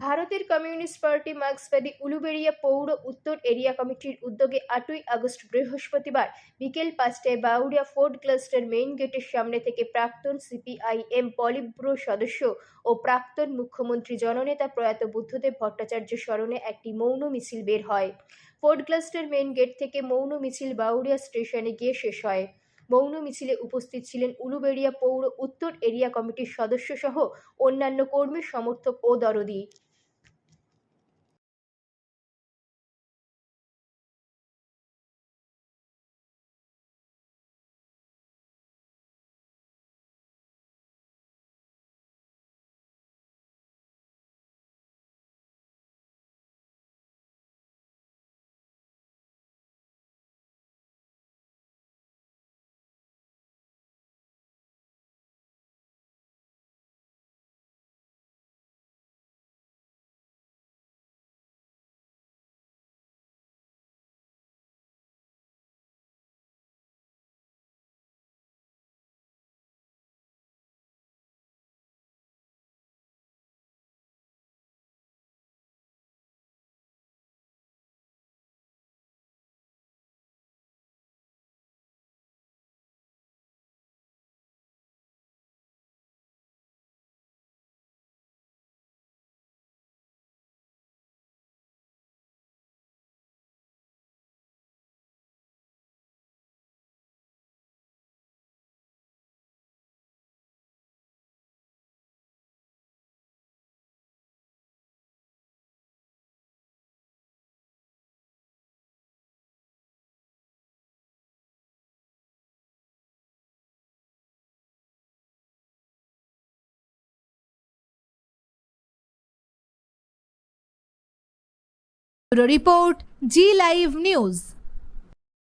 ভারতের communist party মার্ক্সবাদী Uluberia পৌর উত্তর এরিয়া কমিটির উদ্যোগে আটই আগস্ট বৃহস্পতিবার বিকেল পাঁচটায় বাউরিয়া ফোর্ড ক্লাস্টার মেইন গেটের সামনে থেকে প্রাক্তন সিপিআইএম পলিব্রো সদস্য ও প্রাক্তন মুখ্যমন্ত্রী জননেতা প্রয়াত বুদ্ধদেব ভট্টাচার্য স্মরণে একটি মৌন মিছিল বের হয়। ফোর্ড ক্লাস্টার মেইন গেট থেকে মৌন মিছিল বাউরিয়া স্টেশনে গিয়ে শেষ হয়। মৌন মিছিলে উপস্থিত ছিলেন উলুবেড়িয়া পৌর উত্তর এরিয়া কমিটির সদস্য সহ অন্যান্য কর্মী, সমর্থক ও দরদি। Report G Live News.